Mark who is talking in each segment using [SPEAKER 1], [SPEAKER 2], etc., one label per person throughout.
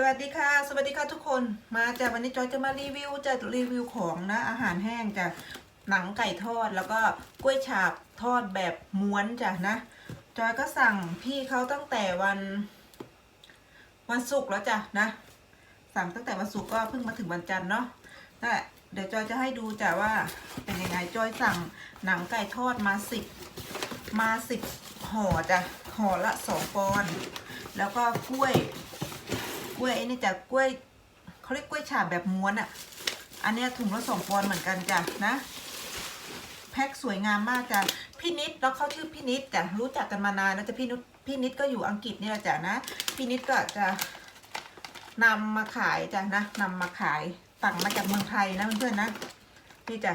[SPEAKER 1] สวัสดีค่ะ สวัสดีค่ะทุกคนมาจากวันนี้จอยจะมารีวิวจะรีวิวของนะอาหารแห้งจ้ะหนังไก่ทอดแล้วก็กล้วยฉาบทอดแบบม้วนจ้ะนะ จอยก็สั่งพี่เขาตั้งแต่วัน วันศุกร์แล้วจ้ะนะ สั่งตั้งแต่วันศุกร์ก็เพิ่งมาถึงวันจันทร์เนาะนั่นแหละเดี๋ยวจอยจะให้ดูจ้ะว่าเป็นยังไงจอยสั่งหนังไก่ทอดมาสิบมาสิบห่อจ้ะห่อละสองปอนแล้วก็กล้วย กล้วยไอ้นี่จะกล้วยเขาเรียกกล้วยฉาบแบบม้วนอะ่ะ อันเนี้ยถุงละสองปอนด์เหมือนกันจ้ะนะ แพ็คสวยงามมากจ้ะพี่นิดแล้วเขาชื่อพี่นิดจ้ะรู้จักกันมานานแล้วจ้ะพี่นุชพี่นิดก็อยู่อังกฤษนี่แหละจ้ะนะพี่นิดก็จะนำมาขายจ้ะนะนำมาขายสั่งมาจากเมืองไทยนะเพื่อนๆนะนี่จ้ะ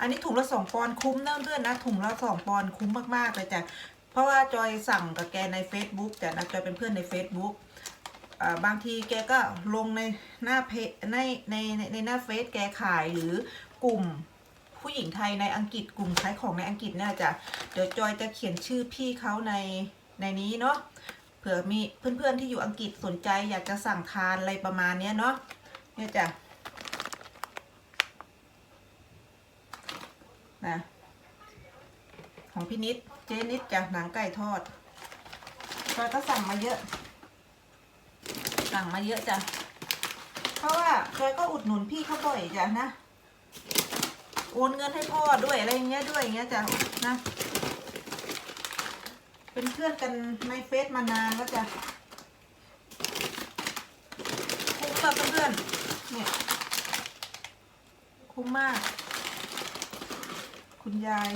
[SPEAKER 1] อันนี้ถุงละสองปอนด์คุ้มนะเพื่อนๆนะถุงละสองปอนด์คุ้มมากๆเลยจ้ะเพราะว่าจอยสั่งกับแกใน Facebook จ้ะนะจอยเป็นเพื่อนใน Facebook บางทีแกก็ลงในหน้าเพจในในในในหน้าเฟซแกขายหรือกลุ่มผู้หญิงไทยในอังกฤษกลุ่มขายของในอังกฤษเนี่ยจะเดี๋ยวจอยจะเขียนชื่อพี่เขาในในนี้เนาะเผื่อมีเพื่อนๆที่อยู่อังกฤษสนใจอยากจะสั่งทานอะไรประมาณเนี้ยเนาะเนี่ยจ้ะนะของพี่นิดเจนิดจ้ะหนังไก่ทอดจอยก็สั่งมาเยอะ สั่งมาเยอะจ้ะ เพราะว่าเคยก็อุดหนุนพี่เขาบ่อยจ้ะนะโอนเงินให้พ่อด้วยอะไรอย่างเงี้ยด้วยอย่างเงี้ยจ้ะนะ เป็นเพื่อนกันในเฟซมานานแล้วจ้ะคุ้มมากเพื่อนๆเนี่ยคุ้มมาก คุณยาย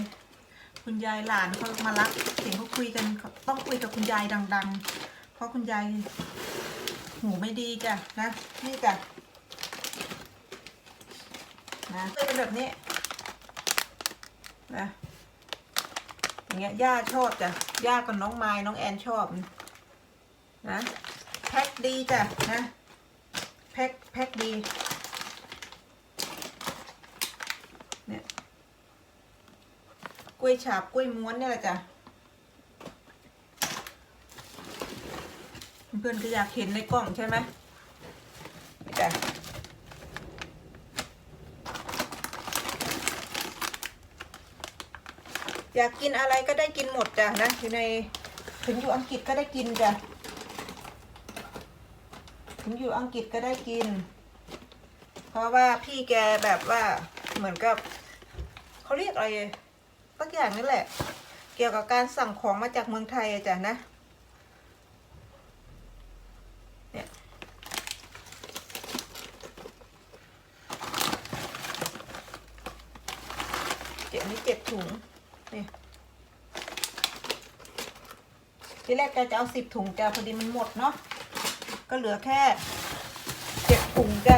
[SPEAKER 1] คุณยายหลานเขามารักเสียงเขาคุยกันต้องคุยกับคุณยายดัง ๆ เพราะคุณยาย หูไม่ดีจ้ะนะ นี่จ้ะนะเป็นแบบนี้นะอย่างเงี้ยย่าชอบจ้ะย่ากับน้องไม้น้องแอนชอบนะแพ็คดีจ้ะนะแพ็คแพ็คดีเนี่ยกล้วยฉาบกล้วยม้วนเนี่ยแหละจ้ะ เพื่อนก็อยากเห็นในกล้องใช่ไหมนี่จ้ะอยากกินอะไรก็ได้กินหมดจ้ะนะอยู่ในถึงอยู่อังกฤษก็ได้กินจ้ะถึงอยู่อังกฤษก็ได้กิน เพราะว่าพี่แกแบบว่าเหมือนกับเขาเรียกอะไรสักอย่างนี่แหละ เกี่ยวกับการสั่งของมาจากเมืองไทยจ้ะนะ เจ็ดนี้เจ็ดถุงนี่ที่แรกแกจะเอาสิบถุงจ้ะพอดีมันหมดเนาะก็เหลือแค่เจ็ดถุงจ้ะ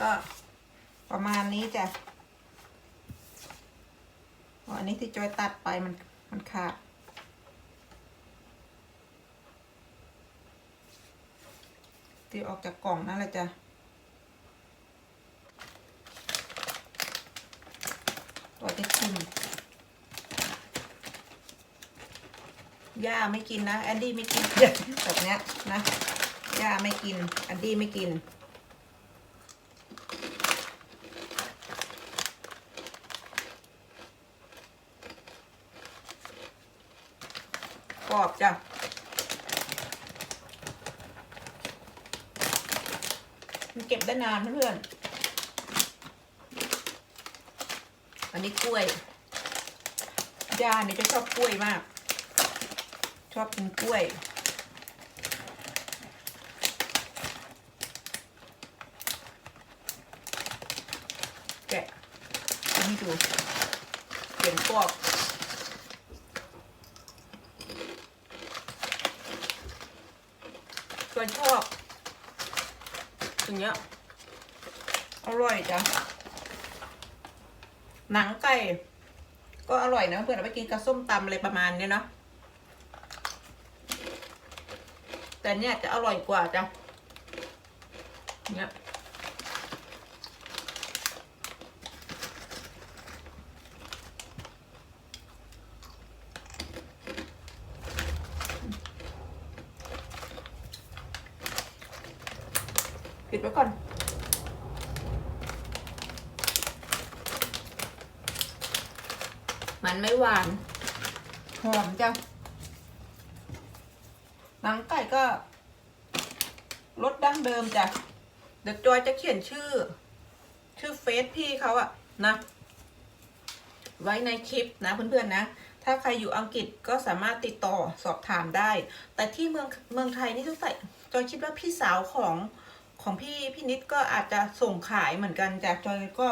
[SPEAKER 1] ก็ประมาณนี้จ้ะอันนี้ที่จอยตัดไปมันมันขาดที่ออกจากกล่องนั่นแหละจ้ะ ตัวจะชิมย่าไม่กินนะแอนดี้ไม่กินแบบเนี้ยนะย่าไม่กินแอนดี้ไม่กิน กรอบจ้ะมันเก็บได้นานเพื่อนๆ อันนี้กล้วยย่าเนี่ยจะชอบกล้วยมาก ชอบกินกล้วยแกะอันนี้ดูเขียนกอบส่วนชอบอย่างเงี้ยอร่อยจ้ะ หนังไก่ ก็อร่อยนะเพื่อนเอาไปกินกับส้มตำอะไรประมาณเนี้ยเนาะแต่เนี่ยจะอร่อยกว่าจ้ะเนี่ยปิดไว้ก่อน มันไม่หวาน หอมจ้ะหนังไก่ก็รสดั้งเดิมจ้ะ เดี๋ยวจอยจะเขียนชื่อ ชื่อเฟซพี่เขาอะนะ ไว้ในคลิปนะเพื่อนๆนะ ถ้าใครอยู่อังกฤษก็สามารถติดต่อสอบถามได้ แต่ที่เมืองเมืองไทยนี่ทุกใส่จอยคิดว่าพี่สาวของของพี่พี่นิดก็อาจจะส่งขายเหมือนกันจากจอยก็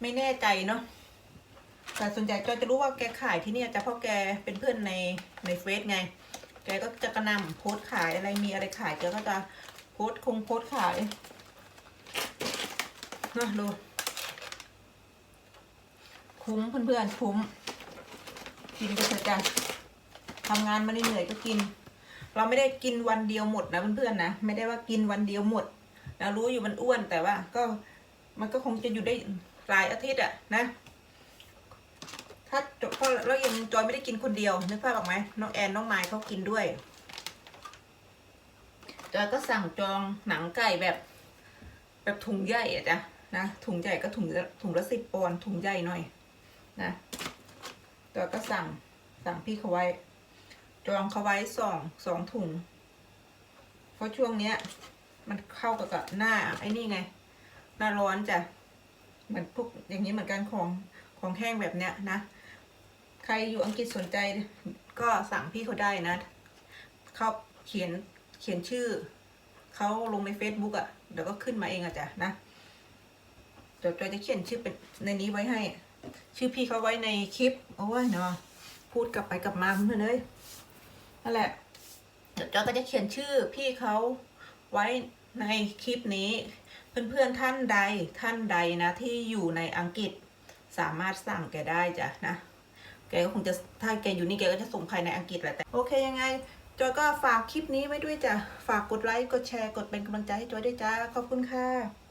[SPEAKER 1] ไม่แน่ใจเนาะ แต่ส่วนใหญ่จอยจะรู้ว่าแกขายที่เนี่ยจะเพราะแกเป็นเพื่อนในในเฟซไง แกก็จะกระนำโพสขายอะไรมีอะไรขายแกก็จะโพสคงโพสขายนะดูคุ้มเพื่อนๆคุ้มกินก็เถอะจ้ะทำงานมาเหนื่อยก็กิน เราไม่ได้กินวันเดียวหมดนะเพื่อนๆนะไม่ได้ว่ากินวันเดียวหมดนะรู้อยู่มันอ้วนแต่ว่าก็มันก็คงจะอยู่ได้หลายอาทิตย์อะนะ ถ้าเพราะเรายังจอยไม่ได้กินคนเดียว นึกภาพออกไหมน้องแอนน้องไม้เขากินด้วย จอยก็สั่งจองหนังไก่แบบ แบบถุงใหญ่อะจ้ะนะถุงใหญ่ก็ถุงถุงละสิบปอนด์ถุงใหญ่หน่อยนะจอยก็สั่งสั่งพี่เขาไว้ จองเขาไว้สองสองถุง เพราะช่วงเนี้ย มันเข้ากับกับหน้าไอ้นี่ไง หน้าร้อนจ้ะเหมือนพวกอย่างนี้เหมือนกันของของแห้งแบบเนี้ยนะ ใครอยู่อังกฤษสนใจก็สั่งพี่เขาได้นะ เขาเขียนเขียนชื่อ เขาลงใน Facebook อะ่ะ เดี๋ยวก็ขึ้นมาเองอะจ้ะนะ เดี๋ยวจอยจะเขียนชื่อเป็นในนี้ไว้ให้ ชื่อพี่เขาไว้ในคลิป โอ้ยเนาะพูดกลับไปกลับมาเพื่อนเลยนั่นแหละ เดี๋ยวจอยก็จะเขียนชื่อพี่เขาไว้ในคลิปนี้ เพื่อนๆท่านใดท่านใดนะที่อยู่ในอังกฤษสามารถสั่งแกได้จ้ะนะ แกก็คงจะถ้าแกอยู่นี่แกก็จะส่งภายในอังกฤษแหละแต่โอเคยังไงจอยก็ฝากคลิปนี้ไว้ด้วยจ้ะฝากกดไลค์กดแชร์กดเป็นกำลังใจให้จอยด้วยจ้าขอบคุณค่ะ